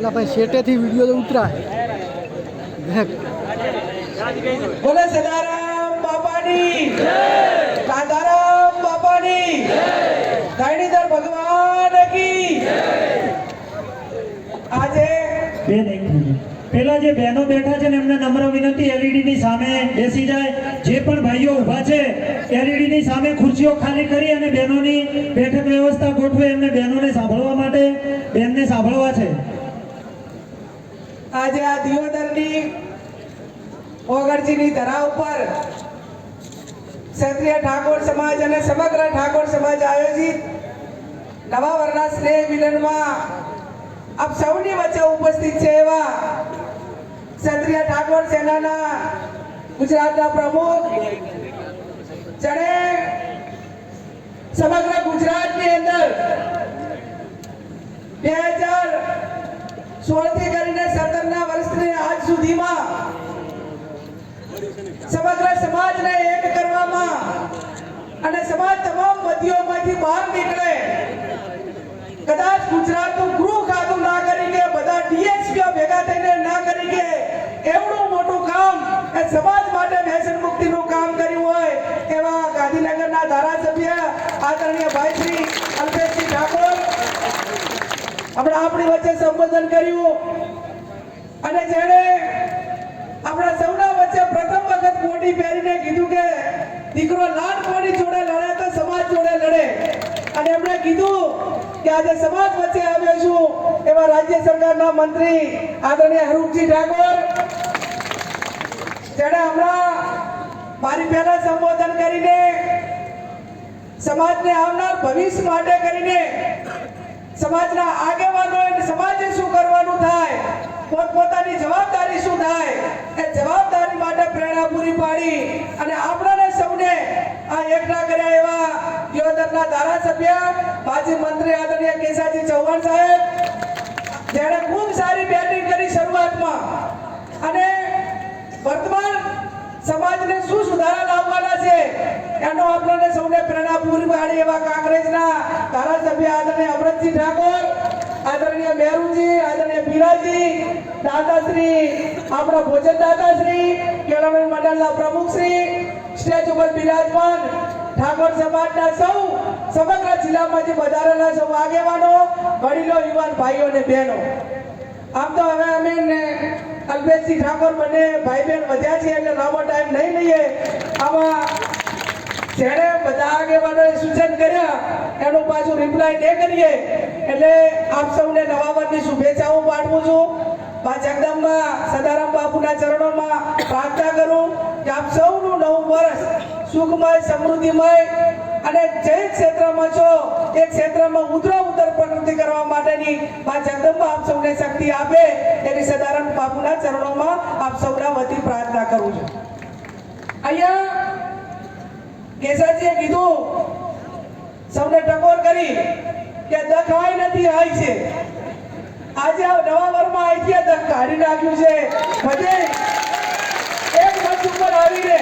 એટલે ભાઈ શેટેથી વીડિયો તો ઉતરાય. બોલે સદારામ બાપાની. કાંતારામ બાપાની. ધરણીધર ભગવાન કી. આજે બેન એક પેલા જે બહેનો બેઠા છે ને એમને નમ્ર વિનંતી એલઈડી ની સામે બેસી જાય. જે પણ ભાઈઓ ઊભા છે એલઈડી ની સામે ખુરશીઓ ખાલી કરી અને બહેનોની બેઠક વ્યવસ્થા ગોઠવે એમને બહેનોને સાંભળવા માટે. બેનને સાંભળવા છે. આજે આ દિયોદરની ઓગરજીની ધરા ઉપર ક્ષત્રિય ઠાકોર સમાજ અને સમગ્ર ઠાકોર સમાજ આયોજિત નવા વરના સ્નેહ મિલનમાં આપ સૌની વચ્ચે ઉપસ્થિત છે એવા ક્ષત્રિય ઠાકોર સેનાના ગુજરાતના પ્રમુખ જેણે સમગ્ર ગુજરાતની અંદર બે હજાર સોળથી કરીને સત્તરના વર્ષની આજ સુધીમાં સમગ્ર સમાજને એક કરવામાં અને સમાજ તમામ મધ્યોમાંથી બહાર નીકળે. કદાચ ગુજરાતનું ગૃહ ખાતું ના કરી કે બધા ડીએસપીઓ ભેગા થઈને ના કરી કે એવડું મોટું કામ એ સમાજ માટે વ્યસન મુક્તિનું કામ કર્યું હોય એવા ગાંધીનગરના ધારાસભ્ય આદરણીય ભાઈ શ્રી અલ્પેશસિંહ ઠાકોર હમણાં આપણી વચ્ચે સંબોધન કર્યું. અને જેણે આપણા સૌના વચ્ચે પ્રથમ વખત મોટી પહેરીને કીધું કે દીકરો લાડકોની જોડે લડે તો સમાજ જોડે લડે. અને એમણે કીધું કે આજે સમાજ વચ્ચે આવ્યો છું એવા રાજ્ય સરકારના મંત્રી આદરણીય હરૂપજી ઠાકોર. જેણે હમણાં મારી પહેલા સંબોધન કરીને સમાજને આવનાર ભવિષ્ય માટે કરીને સમાજના આગેવાનો અને સમાજે શું કરવાનું થાય? પોતપોતાની જવાબદારી શું થાય? એ જવાબદારી માટે પ્રેરણા પૂરી પાડી અને આપણાને સૌને આ એકઠા કર્યા એવા દિયોદરના ધારાસભ્ય માજી મંત્રી આદરણીય કેસાજી ચૌહાણ સાહેબ, જેણે ખૂબ સારી બેટિંગ કરી શરૂઆતમાં. અને વર્તમાન સમાજને શું સુધારા લાવવાના છે? એનો આપણને સૌને પ્રેરણા પૂરી પાડી એવા કોંગ્રેસના ધારાસભ્ય આદરણીય અમરતસિંહ ઠાકોર, આદરણીય મેરુજી આદરણીય પીરાજી દાદાશ્રી આપણા ભોજન દાદાશ્રી કેળવણી મંડળના પ્રમુખશ્રી સ્ટેજ ઉપર બિરાજમાન ઠાકોર સમાજના સૌ સમગ્ર જિલ્લામાંથી વધારાના સૌ આગેવાનો, વડીલો, યુવાન ભાઈઓ અને બહેનો. આમ તો હવે અમે ને અલ્પેશસિંહ ઠાકોર બંને ભાઈ બહેન વધ્યા છે એટલે લાંબો ટાઈમ નહીં લઈએ. આમાં જેણે બધા આગેવાનોએ સૂચન કર્યા, એનું પાછું રિપ્લાય ને કરીએ. એટલે આપ સૌને નવા વર્ષની શુભેચ્છાઓ પાઠવું છું. બા જગદંબા, સદારામ બાપુના ચરણોમાં પ્રાર્થના કરું કે આપ સૌનું નવું વર્ષ સુખમય, સમૃદ્ધિમય અને જે ક્ષેત્રમાં છો. એ ક્ષેત્રમાં ઉતરો ઉતર પ્રગતિ કરવા માટેની બા જગદંબા આપ સૌને શક્તિ આપે. એવી સદારામ બાપુના ચરણોમાં આપ સૌના વતી પ્રાર્થના કરું છું. અહીંયા કેસાજીએ કીધું, સૌને ટકોર કરી કે દખ હાય નથી હાય છે. આજે આ નવા વરમાં આઈથી દખ કાઢી નાખ્યું છે. ભજે એક મંચ ઉપર આવીને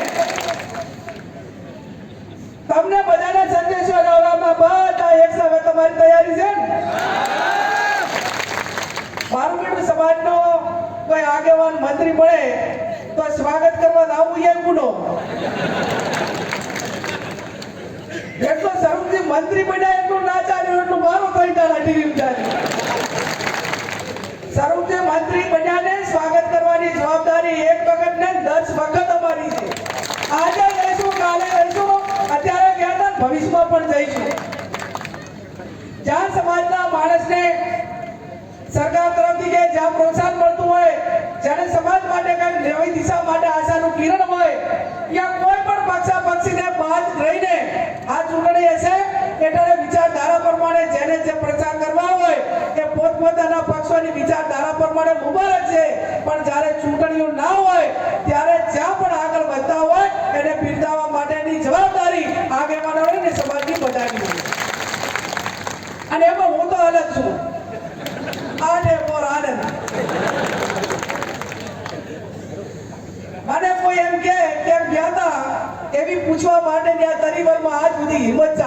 તમને બધાના સંદેશો લાવવામાં બધા એક સાથે તમારી તૈયારી છે ને? બારમીડ સમાજનો કોઈ આગેવાન મંત્રી મળે તો સ્વાગત કરવા આવવું એ ગુનો. એટલો સર્વથી મંત્રી બન્યા એટલું ના ચાલ્યું, એટલું મારું થઈ જાય ટીવી ચાલ્યું. સર્વથી મંત્રી બન્યાને સ્વાગત કરવાની જવાબદારી એક વખત ને દસ વખત અમારી છે. આજે રહીશું, કાલે રહીશું, અત્યારે કહેતા ભવિષ્યમાં પણ જઈશું. જ્યાં સમાજના માણસને સરકાર તરફથી કે જ્યાં પ્રોત્સાહન મળતું હોય, જ્યારે સમાજ માટે કંઈક નવી દિશા માટે આશાનું કિરણ હોય, ત્યાં કોઈ પણ પક્ષા પક્ષીને બાદ રહીને આ ચૂંટણી હશે એટલે વિચારધારા પ્રમાણે જેને જે પ્રચાર કરવા હોય, એ પોતપોતાના પક્ષોની વિચારધારા પ્રમાણે મુબારક છે. પણ જ્યારે ચૂંટણીઓ ના હોય, ત્યારે જ્યાં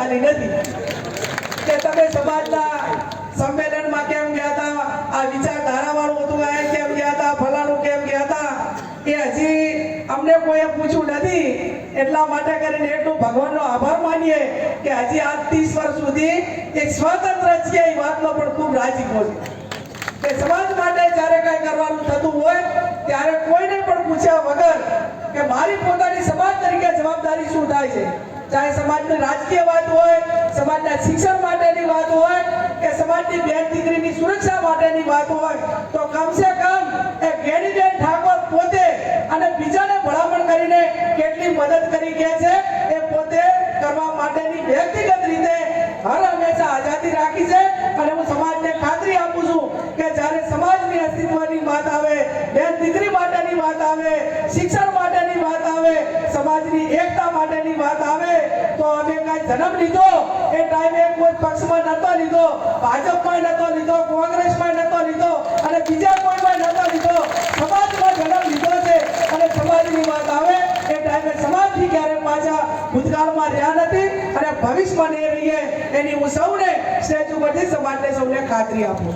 ચાલી નથી. કે તમે સમાજના સંમેલનમાં કેમ ગયા હતા? આ વિચારધારા વાળું હતું આ કેમ ગયા હતા? ફલાણું કેમ ગયા હતા? એ હજી અમને કોઈએ પૂછ્યું નથી. એટલા માટે કરીને એટલું ભગવાનનો આભાર માનીએ કે હજી આ ત્રીસ વર્ષ સુધી એક સ્વતંત્ર છીએ, એ વાતનો પણ ખૂબ રાજીપો છે. કે સમાજ માટે જ્યારે કાંઈ કરવાનું થતું હોય, ત્યારે કોઈને પણ પૂછ્યા વગર કે મારી પોતાની સમાજ તરીકે જવાબદારી શું થાય છે? ચાહે સમાજની રાજકીય વાત હોય, સમાજના શિક્ષણ માટેની વાત હોય, કે સમાજની બેન દીકરીની સુરક્ષા માટેની વાત હોય, તો કમસે કમ એ ગેનીબેન ઠાકોર પોતે અને બીજાને ભલામણ કરીને કેટલી મદદ કરી કે છે, એ પોતે કરવા માટેની વ્યક્તિગત રીતે હર હંમેશા આઝાદી રાખી છે. અને હું સમાજને ખાતરી આપું છું કે જ્યારે સમાજની અસ્તિત્વની વાત આવે, બેન દીકરી માટેની વાત આવે, શિક્ષણ માટેની વાત આવે સમાજની એકતા માટેની વાત આવે, તો અમે કાંઈ જન્મ લીધો, એ ટાઈમે કોઈ પક્ષમાં નતો લીધો, ભાજપમાં નતો લીધો, કોંગ્રેસમાં નતો લીધો, અને બીજા કોઈમાં નતો લીધો. સમાજમાં જન્મ લીધો છે, અને સમાજની વાત આવે, એ ટાઈમે સમાજથી ક્યારે પાછા ભૂતકાળમાં રહ્યા નથી, અને ભવિષ્યમાં નહીં રહીએ, એની હું સૌને સ્ટેજ ઉપરથી સમાજને સૌને ખાતરી આપું.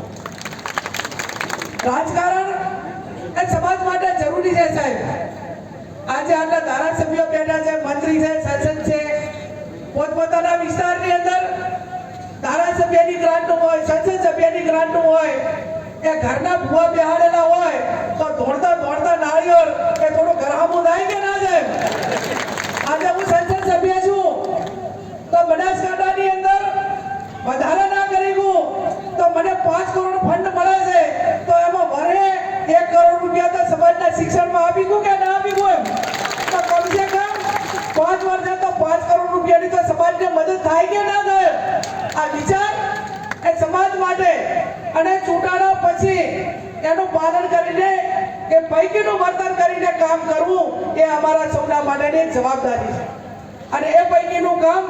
રાજકારણ એ સમાજ માટે જરૂરી છે સાહેબ. આજે આટલા ધારાસભ્યો બેઠા છે, મંત્રી છે, શાસન છે. પોતપોતાના વિસ્તારની અંદર ધારાસભ્યની ગ્રાન્ટનું હોય સંસદ સભ્યની ગ્રાન્ટનું હોય, એ ઘરના ભૂવા બેહાડેલા હોય, તો દોડતા દોડતા નાળિયેર એ થોડું ગરહામું થાય કે ના જાય આજે હું સંસદ સભ્ય છું. તો બનાસકાંઠાની અંદર વધારે ના કરી તો મને પાંચ કરોડ ફંડ મળે છે તો એમાં વરે એક કરોડ રૂપિયા તો સમાજના શિક્ષણમાં આપી દઉં કે ના આપી દઉં તો કમસે કમ. પાંચ વર્ષે તો પાંચ કરોડ રૂપિયાની તો સમાજને મદદ થાય કે ના થાય? આ વિચાર એ સમાજ માટે. અને ચૂંટાણા પછી એનું પાલન કરીને એ પૈકીનું વર્તન કરીને કામ કરવું એ અમારા સૌના માટેની જવાબદારી છે. અને એ પૈકીનું કામ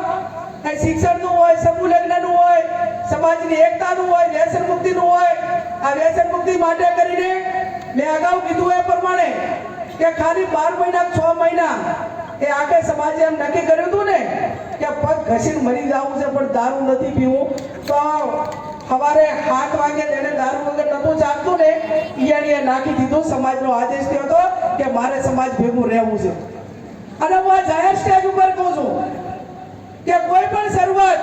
એ શિક્ષણનું હોય, સમૂહ લગ્નનું હોય, સમાજની એકતાનું હોય, વ્યસન મુક્તિનું હોય, આ વ્યસન મુક્તિ માટે કરીને મેં અગાઉ કીધું એ પ્રમાણે કે ખાલી બાર મહિના છ મહિના એ આખે સમાજે એમ નક્કી કર્યું હતું ને કે પગ ઘસીને મરી જવું છે, પણ દારૂ નથી પીવું. તો સવારે સાત વાગે જેને દારૂ વગર નતું ચાલતું ને ઈયાણીએ નાખી દીધું, સમાજનો આદેશ થયો હતો કે મારે સમાજ ભેગું રહેવું છે. અને હું આ જાહેર સ્ટેજ ઉપર કહું છું કે કોઈ પણ શરૂઆત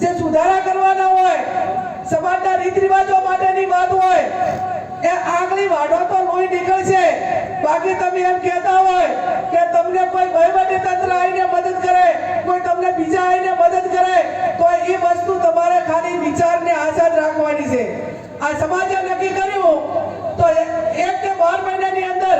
જે સુધારા કરવાના હોય સમાજના રીત રિવાજો માટેની વાત હોય એ આગલી વાડો તો લોહી નીકળશે. બાકી તમે એમ કહેતા હોય કે તમને કોઈ વહીવટી તંત્ર આવીને મદદ કરે, કોઈ તમને બીજા આવીને મદદ કરે, તો એ વસ્તુ તમારે ખાલી વિચારને આઝાદ રાખવાની છે. આ સમાજે નક્કી કર્યું તો એક કે બાર મહિનાની અંદર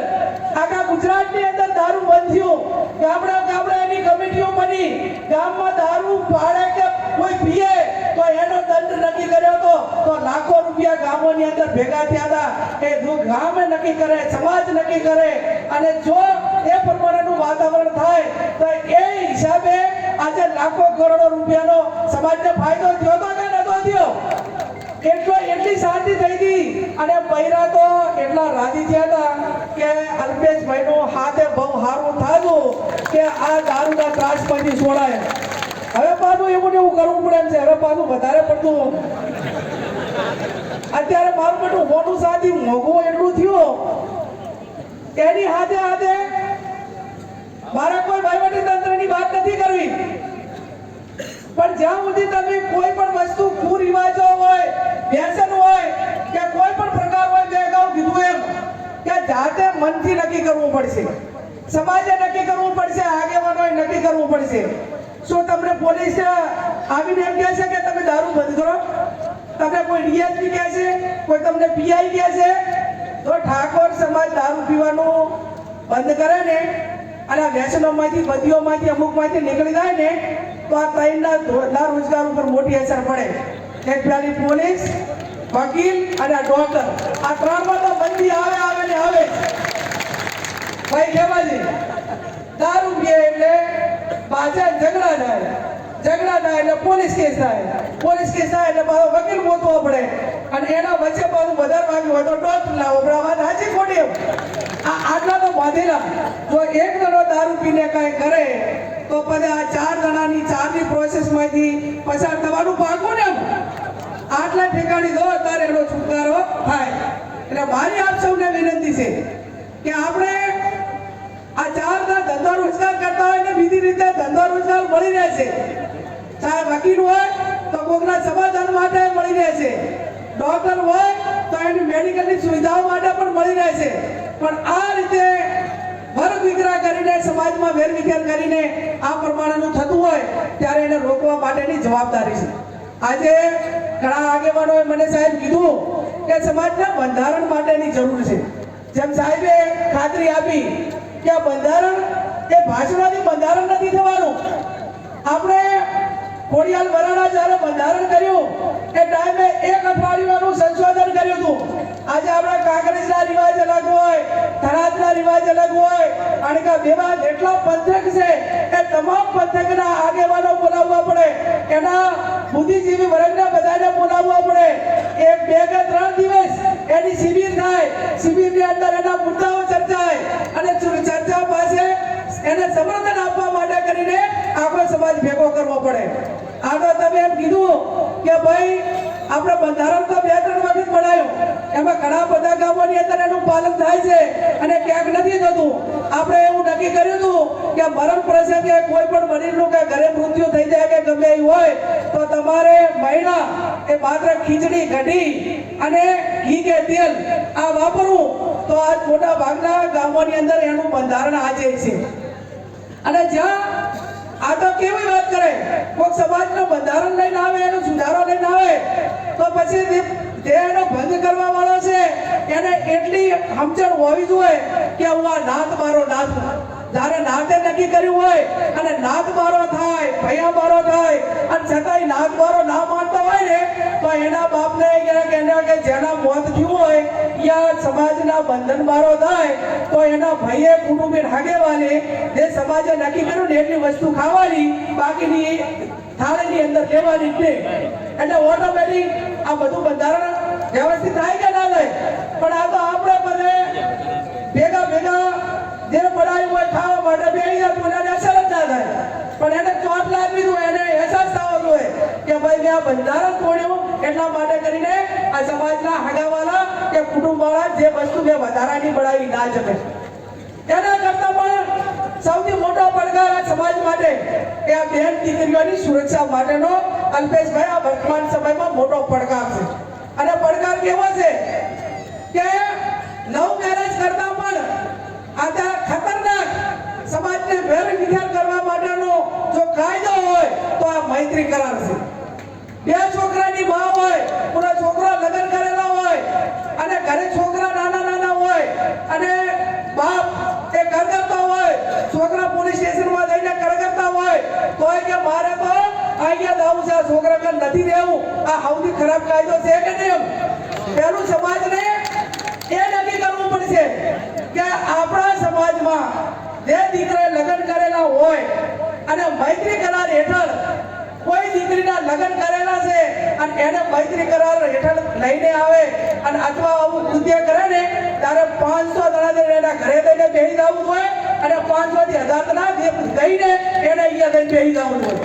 આખા ગુજરાતની અંદર દારૂ બંધ થયું. ગામડા ગામડા એની કમિટીઓ બની. ગામમાં દારૂ પાડે કે કોઈ પીએ, તો એનો દંડ નક્કી કર્યો હતો. તો લાખો રૂપિયા ગામોની અંદર ભેગા થયા હતા. એ ગામે નક્કી કરે, સમાજ નક્કી કરે. અને જો એ પ્રમાણેનું વાતાવરણ થાય, તો એ હિસાબે આજે લાખો કરોડો રૂપિયાનો સમાજને ફાયદો થયો તો કે નતો થયો? એટલો એટલી શાંતિ થઈ હતી અને બૈરા તો એટલા રાજી થયા હતા કે અલ્પેશભાઈનું હાથે બહુ સારું થાતું કે આ દારૂના ત્રાસમાંથી છોડાય. હવે પાછું એવું ને એવું કરવું પડે છે. હવે પાછું વધારે પડતું અત્યારે મારું બેટું મોટું સાથી મોઘું એટલું થયું. એની હાથે હાથે મારે કોઈ વહીવટી તંત્રની વાત નથી કરવી. પણ જ્યાં સુધી તમે કોઈ પણ વસ્તુ કુરિવાજો હોય, વ્યસન હોય, કે કોઈ પણ પ્રકાર હોય, મેં અગાઉ કીધું એમ કે જાતે મનથી નક્કી કરવું પડશે. સમાજે નક્કી કરવું પડશે, આગેવાનોએ નક્કી કરવું પડશે. શું તમને પોલીસ આવીને એમ કહે છે કે તમે દારૂ બંધ કરો? તમને કોઈ ડીએસપી કહે છે? કોઈ તમને પીઆઈ કહે છે? તો ઠાકોર સમાજ દારૂ પીવાનું બંધ કરે ને, અને વ્યસનોમાંથી બધીઓમાંથી અમુકમાંથી નીકળી જાય ને, તો આ ત્રણના ધોરણના રોજગાર ઉપર મોટી અસર પડે. એક પેલી પોલીસ, વકીલ અને ડોક્ટર. આ ત્રણમાં તો બંદી આવે આવે ને આવે. ભાઈ ખેમાજી દારૂ પીએ એટલે પાછા ઝઘડા થાય. ઝઘડા થાય એટલે પોલીસ કેસ થાય. પોલીસ કેસ થાય એટલે પાછો વકીલ ગોતવો પડે. અને એના વચ્ચે પાછું વધારે વાગ્યું હોય તો ડોક્ટર લાવો પણ આ વાત સાચી ખોટી એમ. આ આટલા તો બાંધેલા. જો એક જણો દારૂ પીને કાંઈ કરે, તો પછી આ ચાર જણાની ચારની પ્રોસેસમાંથી પસાર થવાનું પાકું ને આટલા ઠેકાણી દો ત્યારે એનો છુટકારો થાય. એટલે મારી આપ સૌને વિનંતી છે કે આપણે આ ચાર ધંધો રોજગાર કરતા હોય ને બીજી રીતે ધંધો રોજગાર મળી રહેશે ચાહે વકીલ હોય તો કોકના સમાધાન માટે મળી રહે છે. ડોક્ટર હોય તો એની મેડિકલની સુવિધાઓ માટે પણ મળી રહેશે પણ આ રીતે વર્ગ વિગ્રહ કરીને, સમાજમાં વેરવિખેર કરીને આ પ્રમાણેનું થતું હોય ત્યારે એને રોકવા માટેની જવાબદારી છે. આજે ઘણા આગેવાનોએ મને સાહેબ કીધું કે સમાજના બંધારણ માટેની જરૂર છે. જેમ સાહેબે ખાતરી આપી કે બંધારણ એ ભાષણોથી બંધારણ નથી થવાનું. આપણે ખોડિયાલ વરાણા જ્યારે બંધારણ કર્યું, એ ટાઈમે એક અઠવાડિયાનું સંશોધન કર્યું હતું. આજે આપણે કાંકરેજના રિવાજ અલગ હોય, થરાદના રિવાજ અલગ હોય અને કે બેવા જેટલા પંથક છે, એ તમામ પંથકના આગેવાનો બોલાવવા પડે. એના બુદ્ધિજીવી વર્ગના બધાને બોલાવવા પડે. એ બે કે ત્રણ દિવસ એની શિબિર થાય. શિબિરની અંદર એના મુદ્દાઓ ચર્ચાય અને ચર્ચા પાસે એને સમર્થન આપવા માટે કરીને આપણો સમાજ ભેગો કરવો પડે. આગળ તમે એમ કીધું કે ભાઈ, આપણે બંધારણ તો બે ત્રણ વખત બનાવ્યું એમાં ઘણા બધા ગામોની અંદર એનું પાલન થાય છે અને ક્યાંક નથી થતું. આપણે એવું નક્કી કર્યું હતું કે મરણ પ્રસંગે કોઈ પણ વડીલનું કે ઘરે મૃત્યુ થઈ જાય કે ગમે એવું હોય, તો તમારે મહિના એ માત્ર ખીચડી કઢી અને ઘી કે તેલ આ વાપરવું. તો આજ મોટા ભાગના ગામોની અંદર એનું બંધારણ આજે છે. અને જ્યાં આ તો કેવી વાત કરે? કોઈક સમાજનો બંધારણ લઈને આવે, એનો સુધારો લઈને આવે, તો પછી જે- એનો ભંગ કરવા વાળો છે, એને એટલી સમજણ હોવી જોઈએ કે હું આ નાથ, મારો નાત જ્યારે નાતે નક્કી કર્યું હોય અને નાત મારો થાય, ભૈયા મારો થાય, અને છતાંય નાત મારો ના માનતો હોય ને, તો એના બાપને એના કે જેના મોત થયું હોય, યા સમાજના બંધન મારો થાય, તો એના ભાઈએ કુટુંબી હાગેવાને જે સમાજે નક્કી કર્યું ને એટલી વસ્તુ ખાવાની, બાકીની થાળીની અંદર લેવાની જ એટલે ઓટોમેટિક આ બધું બંધારણ વ્યવસ્થિત થાય કે ના થાય? પણ આ તો આપણે બધે ભેગા ભેગા જે હોય ખાવા માટે બેહી હતું એને અસર ના થાય. પણ એને ચોટ લાગવી જોઈએ એને અહેસાસ થવો હોય કે ભાઈ મેં આ બંધારણ તોડ્યું, એટલા માટે કરીને આ સમાજના હગાવાલા કે કુટુંબવાળા જે વસ્તુ મેં વધારાની બનાવી ના જમે. એના કરતા પણ સૌથી મોટો પડકાર આ સમાજ માટે કે આ બેન દીકરીઓની સુરક્ષા માટેનો અલ્પેશભાઈ આ વર્તમાન સમયમાં મોટો પડકાર છે. અને પડકાર કેવો છે? કે લવ મેરેજ કરતા પણ આજે આ ખતરનાક સમાજને વેર વિચાર કરવા માટેનો જો કાયદો હોય તો આ મૈત્રી કરાર છે. બે છોકરાની મા હોય, પૂરો છોકરા લગ્ન કરેલા હોય, અને ઘરે છોકરા નાના નાના હોય, અને બાપ એ કરગરતો હોય, છોકરા પોલીસ સ્ટેશનમાં જઈને કરગરતા હોય, તોય કે મારે તો અહીંયા દાવું છે છોકરા ઘર નથી રહેવું. આ સૌથી ખરાબ કાયદો છે કે નહીં? પેલું સમાજને એ નક્કી કરવું પડશે કે આપણા સમાજમાં જે લગ્ન કરેલા હોય અને મૈત્રી કરાર હેઠળ કોઈ દીકરીના લગ્ન કરેલા છે અને એને મૈત્રી કરાર હેઠળ લઈને આવે અને અથવા આવું કૃત્ય કરે ને, ત્યારે પાંચસો દડા એના ઘરે જઈને બેસી જવું હોય અને પાંચસો થી હજાર દડા ગઈને એને અહીંયા જઈને બેસી જવું હોય.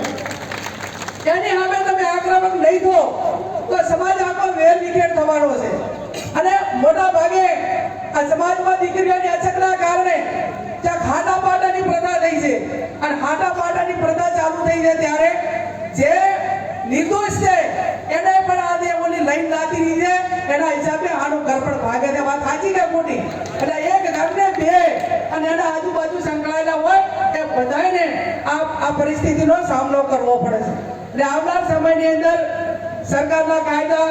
એની સામે તમે આક્રમક નહીં થો, તો સમાજ આખો વેર વિખેર થવાનો છે. અને મોટા ભાગે આ સમાજમાં દીકરીઓની અછતના કારણે જ્યાં ખાડા પાડાની પ્રથા થઈ છે. અને ખાડા પાડાની પ્રથા ચાલુ થઈ છે ત્યારે જે નિર્દોષ છે, એને પણ આ દેવોની લાઈન લાગી રહી છે. એના હિસાબે આનું ઘર પણ ભાગે છે. વાત સાચી કે મોટી એટલે એક ઘરને બે અને એના આજુબાજુ સંકળાયેલા હોય એ બધાને આ આ પરિસ્થિતિનો સામનો કરવો પડે છે. એટલે આવનાર સમયની અંદર સરકારના કાયદા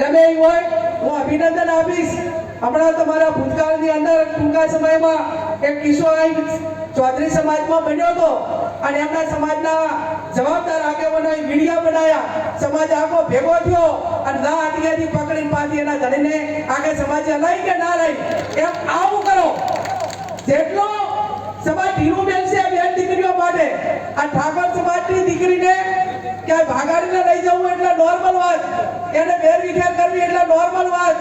ગમે હોય, હું અભિનંદન આપીશ. હમણાં તમારા ભૂતકાળની અંદર ટૂંકા સમયમાં કિસ્સો અહીં ચૌધરી સમાજમાં બન્યો હતો અને એમના સમાજના જવાબદાર આગેવાનોએ મીડિયા બનાવ્યા સમાજ આખો ભેગો થયો અને ના અટકેથી પકડીને પાછી એના ધણીને આગળ સમાજે લઈ કે ના લઈ, એમ આવું કરો. જેટલો સમાજ ઢીલું બેનશે બેન દીકરીઓ માટે. આ ઠાકોર સમાજની દીકરીને ક્યાંય ભાગાડીને લઈ જવું એટલે નોર્મલ વાત. એને વેર વિખેર કરવી એટલે નોર્મલ વાત.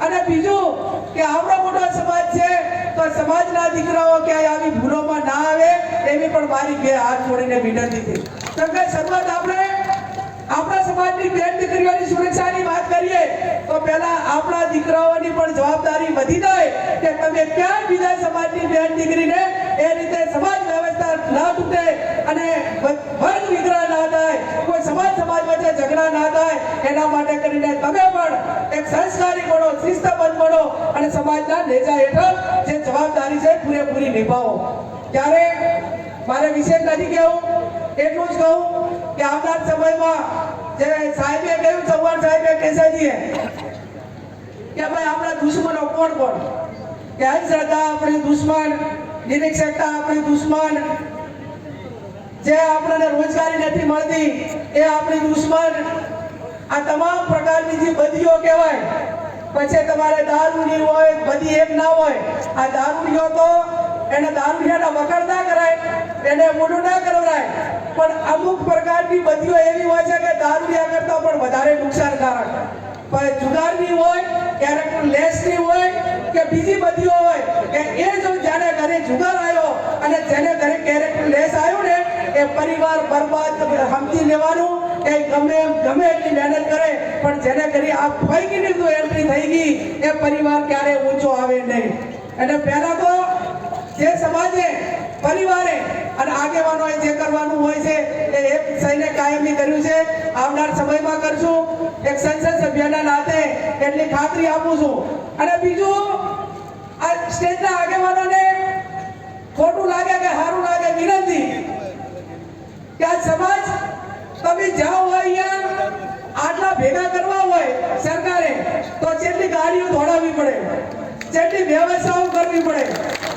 અને બીજું કે આવડો મોટો સમાજ છે, તો સમાજના દીકરાઓ ક્યાંય આવી ભૂલોમાં ના આવે, એવી પણ મારી બે હાથ જોડીને વિનંતી થઈ તમે શરૂઆત આપણે આપણા સમાજની બેન દીકરીઓની સુરક્ષાની વાત કરીએ, તો પહેલા આપણા દીકરાઓની પણ જવાબદારી વધી જાય કે તમે ક્યાં બીજા સમાજની બેન દીકરીને એ રીતે સમાજ ના તૂટે અને વ- વર્ગ વિગ્રહ ના થાય, કોઈ સમાજ સમાજ વચ્ચે ઝઘડા ના થાય, એના માટે કરીને તમે પણ એક સંસ્કારી બનો, શિસ્તબદ્ધ બનો અને સમાજના નેજા હેઠળ જે જવાબદારી છે પૂરેપૂરી નિભાવો. ત્યારે મારે વિશેષ નથી કહેવું, એટલું જ કહું કે આવનાર સમયમાં જે સાહેબે કહ્યું, ચૌહાણ સાહેબે કેસાજીએ કે ભાઈ આપણા દુશ્મનો કોણ કોણ? કે અંધશ્રદ્ધા આપણી દુશ્મન, નિરીક્ષકતા આપણી દુશ્મન જે આપણને રોજગારી નથી મળતી, એ આપણી દુશ્મન. આ તમામ પ્રકારની જે બદીઓ કહેવાય, પછી તમારે દારૂની હોય બધી એક ના હોય, આ દારૂડીઓ તો એને દારૂડિયાના વખાણ ના કરાય, એને મોઢું ના કરાય. પણ અમુક પ્રકારની બદીઓ એવી હોય છે કે દારૂડિયા કરતા પણ વધારે નુકસાનકારક. પણ જુગારની હોય કેરેક્ટર લેસની હોય, કે બીજી બધીઓ હોય, કે એ જો જેને ઘરે જુગાર આવ્યો અને જેને ઘરે કેરેક્ટર લેસ આવ્યો ને એ પરિવાર બરબાદ સમજી લેવાનું. એ ગમે એમ, ગમે એટલી મહેનત કરે, પણ જેને કરી આ ફાઈકીની જો એન્ટ્રી થઈ ગઈ. એ પરિવાર ક્યારે ઊંચો આવે નહીં. અને પહેલા તો જે સમાજે, પરિવારે અને આગેવાનોએ જે કરવાનું હોય છે, એ એક સૈને કાયમી કર્યું છે. આવનાર સમયમાં કરશું. એક સંસદ સભ્યના નાતે એટલી ખાતરી આપું છું. અને બીજું, આ સ્ટેજના આગેવાનોને ખોટું લાગે કે સારું લાગે વિનંતી. આ સમાજ તમે જાઓ અહીંયા, આટલા ભેગા કરવા હોય સરકારે, તો જેટલી ગાડીઓ દોડાવવી પડે, જેટલી વ્યવસ્થાઓ કરવી પડે,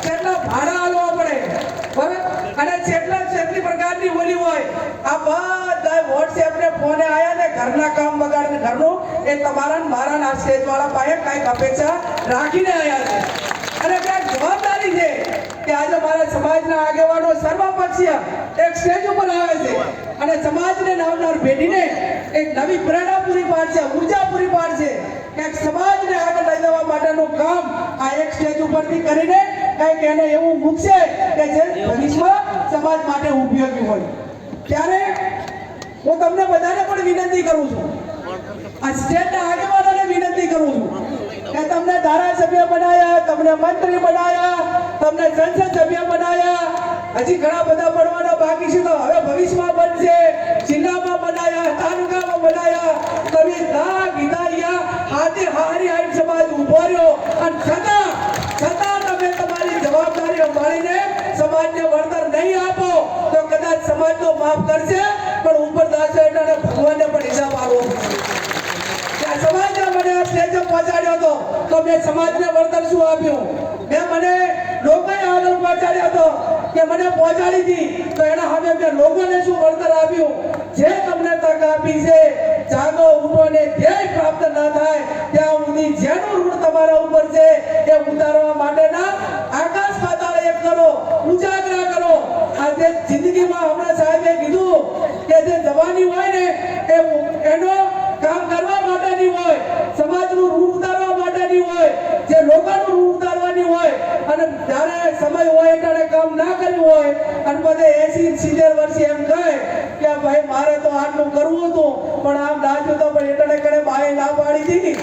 જેટલા ભાડા આલવા પડે અને જેટલા જેટલી પ્રકારની બોલી હોય, આ બધા વોટ્સએપ ને ફોને આયા ને ઘરના કામ બગાડીને ઘરનું, એ તમારા મારા ના સ્ટેજ વાળા પાસે કાંઈક અપેક્ષા રાખીને આવ્યા છે. અને ક્યાંક જવાબદારી છે કે આજે મારા સમાજના આગેવાનો સર્વપક્ષીય એક સ્ટેજ ઉપર આવે છે. અને સમાજને નવનાર પેઢીને એક નવી પ્રેરણા પૂરી પાડશે ઊર્જા પૂરી પાડશે કે સમાજને આગળ લઈ જવા માટેનું કામ આ એક સ્ટેજ ઉપરથી કરીને કંઈક એને એવું મૂકશે કે જે ભવિષ્યમાં સમાજ માટે ઉપયોગી હોય. ત્યારે હું તમને બધાને પણ વિનંતી કરું છું. આ સ્ટેટના આગેવાનોને વિનંતી કરું છું કે તમને ધારાસભ્ય બનાયા, તમને મંત્રી બનાયા તમને સંસદ સભ્ય બનાયા. હજી ઘણા બધા બનવાના બાકી છે તો હવે ભવિષ્યમાં બનશે. જિલ્લામાં બનાયા, તાલુકામાં બનાયા. તમે ના અહીંયા હાથે હારી આઈન સમાજ ઊભો રહ્યો. અને છતાં છતાં તમે તમારી જવાબદારી સંભાળીને સમાજને વળતર નહીં આપો, તો કદાચ સમાજ તો માફ કરશે, પણ ઉપર દાસે એટલે ભગવાનને પણ હિસાબ આપવો સમાજને મને સ્ટેજ પહોંચાડ્યો હતો, તો મેં સમાજને વળતર શું આપ્યું? મેં મને આગળ પહોંચાડ્યો હતો કે મને પહોંચાડી હતી. તો એના હવે મેં લોકોને શું વળતર આપ્યું? જે તમને તક આપી છે, જાગો ઉઠો ને ધ્યેય પ્રાપ્ત ના થાય, ત્યાં સુધી જેનું ઋણ તમારા ઉપર છે, એ ઉતારવા માટેના આકાશ પાતાળ એક કરો, ઉજાગરા કરો. આજે જિંદગીમાં હમણાં સાહેબે કીધું કે જે જવાની હોય ને એ એનો કામ કરવા માટેની હોય સમાજનું ઋણ ઉતારવા માટેની હોય જે લોકોનું ઋણ ઉતારવાની હોય અને જ્યારે સમય હોય ના કર્યું હોય અને બધે એસી સિત્તેર વર્ષે એમ કહે કે ભાઈ મારે તો આટલું કરવું હતું, પણ આમ ના તો પણ એટલે કડે બાએ ના પાડી હતી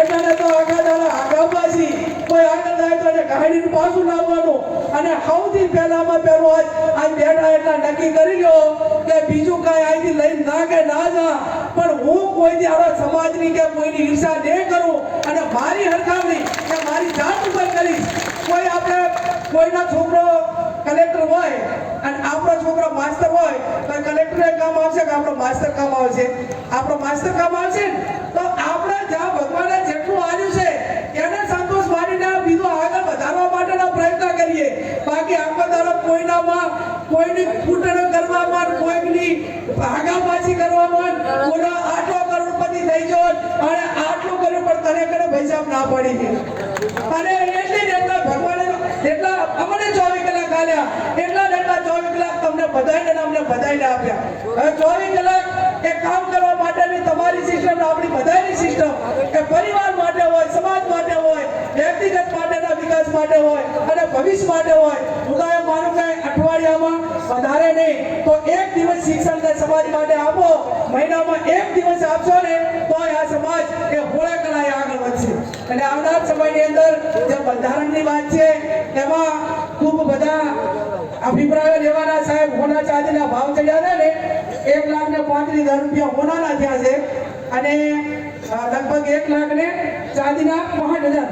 એટલે તો આખા દાડા આગા પાછી કોઈ આગળ જાય તો એને કાઢીને પાછું લાવવાનું. અને સૌથી પહેલામાં પહેલું આજ આજ બેઠા એટલા નક્કી કરી લ્યો કે બીજું કાંઈ અહીંથી લઈને ના કે ના જા, પણ હું કોઈ દિવસ સમાજની કે કોઈની ઈર્ષા નહીં કરું અને મારી હરખામણી કે મારી જાત ઉપર કરીશ. કોઈ આપણે કોઈના છોકરો કલેક્ટર હોય અને આપણો છોકરો માસ્ટર હોય, તો કલેક્ટર કામ આવશે કે આપણો માસ્ટર કામ આવશે? આપણો માસ્ટર કામ આવશે તો આપણે જ્યાં ભગવાને જેટલું આવ્યું છે, એને સંતોષ માનીને બીજું આગળ વધારવા માટેનો પ્રયત્ન કરીએ. બાકી આખો દાડો કોઈનામાં, કોઈની ફૂટણ કરવામાં કોઈની ભાગાપાછી કરવામાં કોઈનો આટલો કરોડપતિ થઈ ગયો અને આટલું કર્યું પણ તને કને પૈસા ના પડી અને એટલી જ એટલા ભગવાને એટલા અમને ચોવીસ એટલા એટલા ચોવીસ કલાક તમને બધાને અમને બધાને આપ્યા. હવે ચોવીસ કલાક એ કામ કરવા માટેની તમારી સિસ્ટમ આપણી બધાની સિસ્ટમ કે પરિવાર માટે હોય, સમાજ માટે હોય, વ્યક્તિગત માટેના વિકાસ માટે હોય અને ભવિષ્ય માટે હોય. હું એમ માનું કે અઠવાડિયામાં વધારે નહીં, તો એક દિવસ શિક્ષણ ને સમાજ માટે આપો. મહિનામાં એક દિવસ આપશો ને તો આ સમાજ એ હોળે કલાએ આગળ વધશે. અને આવનાર સમયની અંદર જે બંધારણની વાત છે, એમાં ખૂબ બધા અભિપ્રાયો લેવાના સાહેબ. હોના ચાંદીના ભાવ ચડ્યા હતા ને, એક લાખ ને પાંત્રીસ હજાર રૂપિયા હોનાના થયા છે. અને લગભગ એક લાખ ને ચાંદીના પાંચ હજાર.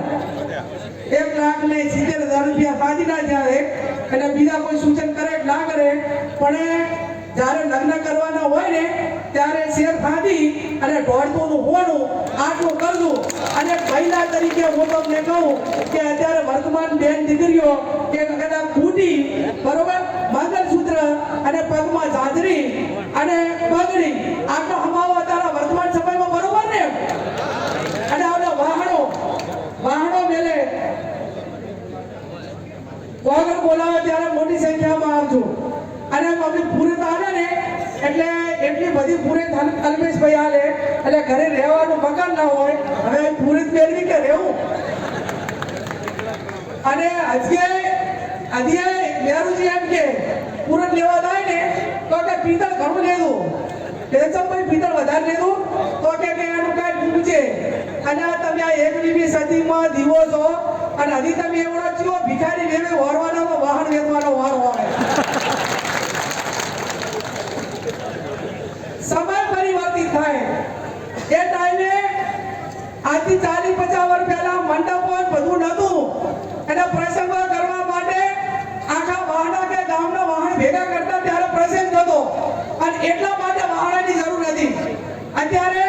એક લાખ ને સિત્તેર હજાર રૂપિયા ચાંદીના થયા છે. અને બીજા કોઈ સૂચન કરે ના કરે, પણ જ્યારે લગ્ન કરવાના હોય ને, ત્યારે શેર ફાંદી અને દોઢસોનું હોણું આટલું કરવું અને મહિલા તરીકે હું તમને કહું કે અત્યારે વર્તમાન બેન દીકરીઓ કે કદાચ બુટી બરોબર મંગલસૂત્ર અને પગમાં જાજરી અને પગડી, આટલો હમાવો અત્યારે વર્તમાન સમયમાં બરોબર ને? અને આવડે વાહણો વાહણો મેલે. વગર બોલાવે ત્યારે મોટી સંખ્યામાં આવજો. અને અમે પૂરે આવે ને, એટલે એટલી બધી પૂરે અલ્પેશભાઈ હાલે. એટલે ઘરે રહેવાનું મકાન ના હોય, હવે પૂરી મેળવી કે રહેવું? અને આજે આજે મેરુજી એમ કે પૂરત લેવા જાય ને, તો કે પિત્તળ ઘણું લેવું તેજમભાઈ પિત્તળ વધારે લેવું તો? કે એનું કાંઈ પૂછે અને તમે આ એકવીસમી સદીમાં દીવો છો, અને હજી તમે એવડો છો, ભિખારી વેવે વારવાનો તો વાહન વેચવાનો વાર આવે. જરૂર નથી અત્યારે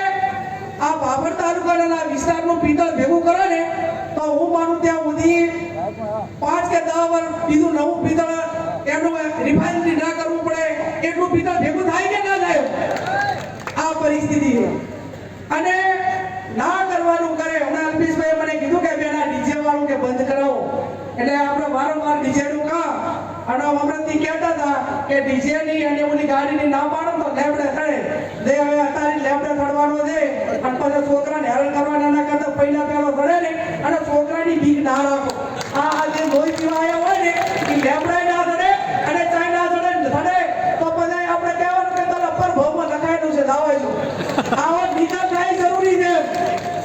આ બાબર તાલુકાના વિસ્તારનું પિત્તળ ભેગું કરે ને, તો હું માનું ત્યાં સુધી પાંચ કે દસ વર્ષ બીજું નવું પિત્તળ એનું રિફાઇનરી ના કરવું પડે. એટલું પિત્તળ ભેગું થાય કે ના થાય આ પરિસ્થિતિ છે. અને ના કરવાનું કરે. હમણાં અલ્પેશભાઈ મને કીધું કે બેન આ ડીજે વાળું કે બંધ કરાવો. એટલે આપણે વારંવાર ડીજે નું કામ. અને અમૃતથી કહેતા હતા કે ડીજે ની અને ઓલી ગાડીની ના પાડો તો લેબડે થડે. દે હવે અત્યારે લેબડે થડવાનો છે. અને પછી છોકરાને હેરાન કરવાના ના કરતા પહેલા પહેલો થડે ને. અને છોકરાની બીક ના રાખો. આ જે લોહી પીવા આવ્યા હોય ને, એ લેબડે ના થડે અને ચાય ના થડે થડે તો બધા આપણે કહેવાનું કે તારા પર ભાવમાં લખાયેલું છે લાવાયું આવો નિકાલ થાય જરૂરી છે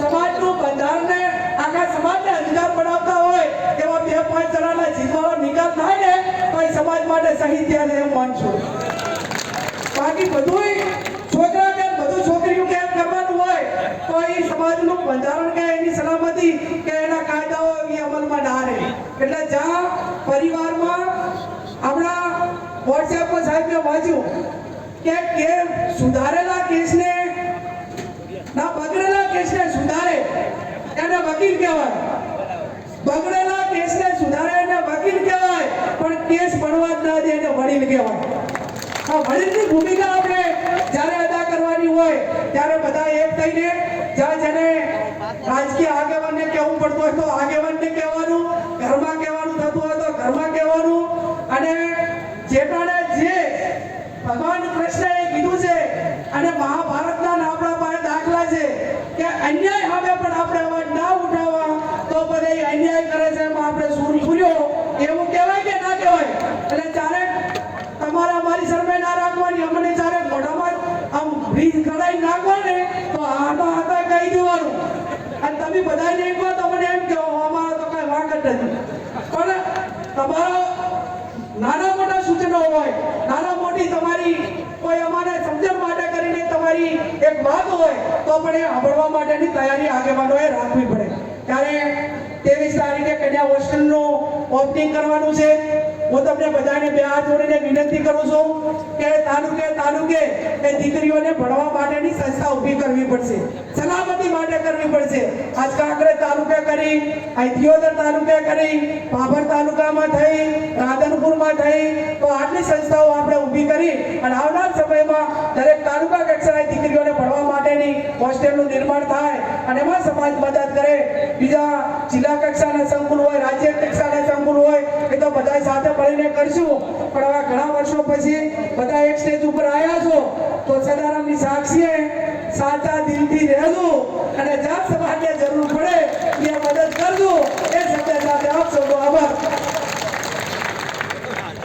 સમાજનું બંધારણને આખા સમાજને અધિકાર બનાવતા હોય એવા બે પાંચ જણાના જીતવાનો નિકાલ થાય ને તો એ સમાજ માટે સાહિત્ય છે એમ માનું છું બાકી બધું છોકરા કે બધું છોકરીઓ કે કરવાનું હોય, તો એ સમાજનું બંધારણ કે એની સલામતી કે એના કાયદાઓ એ અમલમાં ના રહે. એટલે જ્યાં પરિવારમાં હમણાં વોટ્સએપ પર સાહેબ મેં વાંચ્યું કે કે સુધારેલા કેસને, ના બગડેલા કેસને સુધારે, એને વકીલ કહેવાય. બગડેલા કેસને સુધારે એને વકીલ કહેવાય પણ કેસ ભણવા જ ના દે એને વડીલ કહેવાય. આ વડીલની ભૂમિકા આપણે જ્યારે અદા કરવાની હોય, ત્યારે બધા એક થઈને જ્યાં જેને રાજકીય આગેવાનને કહેવું પડતું હોય તો આગેવાનને કહેવાનું ઘરમાં કહેવાનું થતું હોય તો ઘરમાં કહેવાનું અને જેટાણે જે ભગવાન કૃષ્ણએ કીધું છે અને મહાભારતના ને આપણા પાસે દાખલા છે કે અન્યાય સામે પણ આપણે અવાજ ના ઉઠાવવા તો બધા એ અન્યાય કરે છે એમાં આપણે સૂર પૂર્યો એવું કહેવાય કે ના કહેવાય એટલે ચારે તમારે અમારી શરમે ના રાખવાની અમને ચારે મોઢામાં આમ બ્રીજ કઢાઈ નાખો ને તો હાથા હાથા કહી દેવાનું તમે બધાને એક વાર તમને એમ કહો, અમારે તો કઈ વાંક જ નથી. પણ તમારો નાના મોટા સૂચનો હોય, નાના મોટી તમારી કોઈ અમારે સમજણ માટે કરીને તમારી એક વાત હોય, તો પણ એ સાંભળવા માટેની તૈયારી આગેવાનોએ રાખવી પડે. ત્યારે ત્રેવીસ તારીખે કન્યા હોસ્ટેલનું ઓપનિંગ કરવાનું છે. હું તમને બધાને બે હાથ જોડીને વિનંતી કરું છું કે તાલુકે તાલુકે એ દીકરીઓને ભણવા માટેની સંસ્થા ઊભી કરવી પડશે, સલામતી માટે કરવી પડશે. આજ કાંકરેજ તાલુકે કરી અહીં દિયોદર તાલુકે કરી પાભર તાલુકામાં થઈ, રાધનપુરમાં થઈ, તો આટલી સંસ્થાઓ આપણે ઊભી કરી અને આવનાર સમયમાં દરેક તાલુકા કક્ષાએ દીકરીઓને ભણવા માટેની હોસ્ટેલનું નિર્માણ થાય અને એમાં સમાજ મદદ કરે. બીજા જિલ્લા કક્ષાના સંકુલ હોય, રાજ્ય કક્ષાના સંકુલ હોય એ તો બધા સાથે મળીને કરશું. પણ હવે ઘણા વર્ષો પછી બધા એક સ્ટેજ ઉપર આવ્યા છો. તો સદારામની સાક્ષીએ સાચા દિલથી રહેજો અને જાત સમાજને જરૂર પડે એ મદદ કરજો. એ શબ્દ સાથે આપ સૌનો આભાર.